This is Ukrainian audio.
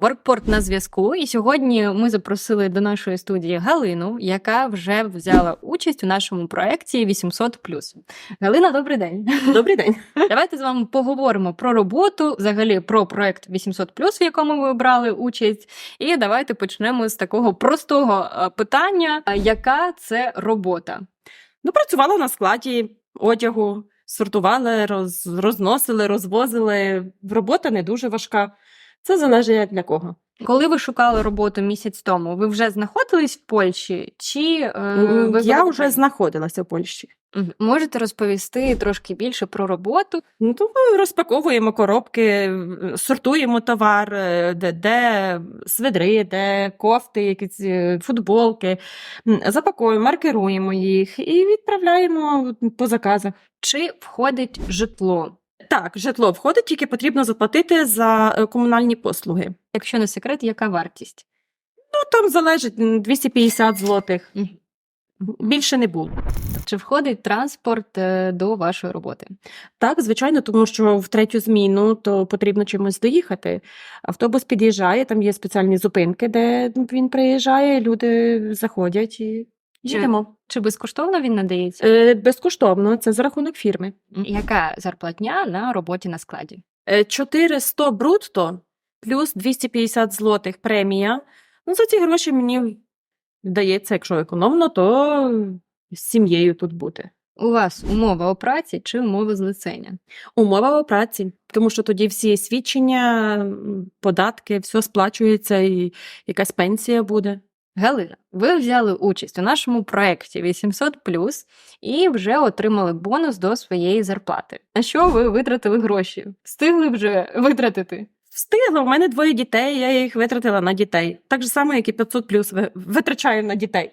Воркпорт на зв'язку. І сьогодні ми запросили до нашої студії Галину, яка вже взяла участь у нашому проєкті 800 Галина, добрий день. Добрий день. Давайте з вами поговоримо про роботу, взагалі про проєкт 800 в якому ви брали участь. І давайте почнемо з такого простого е, питання: яка це робота? Ну, працювала на складі одягу, сортували, роз, розносили, розвозили. Робота не дуже важка. Це залежить для кого. Коли ви шукали роботу місяць тому, ви вже знаходились в Польщі? Чи е, ви Я були- вже знаходилася в Польщі. Можете розповісти трошки більше про роботу? Ну, то ми розпаковуємо коробки, сортуємо товар, е, де, де сведри, де кофти, якісь е, футболки, М, запаковуємо, маркируємо їх і відправляємо по заказах. Чи входить житло? Так, житло входить, тільки потрібно заплатити за е, комунальні послуги. Якщо не секрет, яка вартість? Ну, там залежить 250 злотих. Мгм. Більше не було. Чи входить транспорт е, до вашої роботи? Так, звичайно, тому що в третю зміну то потрібно чимось доїхати. Автобус під'їжджає, там є спеціальні зупинки, де він приїжджає, люди заходять і їдемо. Чи безкоштовно він надається? Е, безкоштовно, це за рахунок фірми. Яка зарплатня на роботі на складі? Е, 400 брутто плюс 250 злотих премія. Ну, за ці гроші мені вдається, якщо економно, то з сім'єю тут бути. У вас умова о праці чи умови злицення? Умова о праці, тому що тоді всі свідчення, податки, все сплачується і якась пенсія буде. Галина, ви взяли участь у нашому проєкті 800 і вже отримали бонус до своєї зарплати. На що ви витратили гроші? Встигли вже витратити? Встигла, у мене двоє дітей, я їх витратила на дітей. Так же само, як і 500 плюс витрачаю на дітей.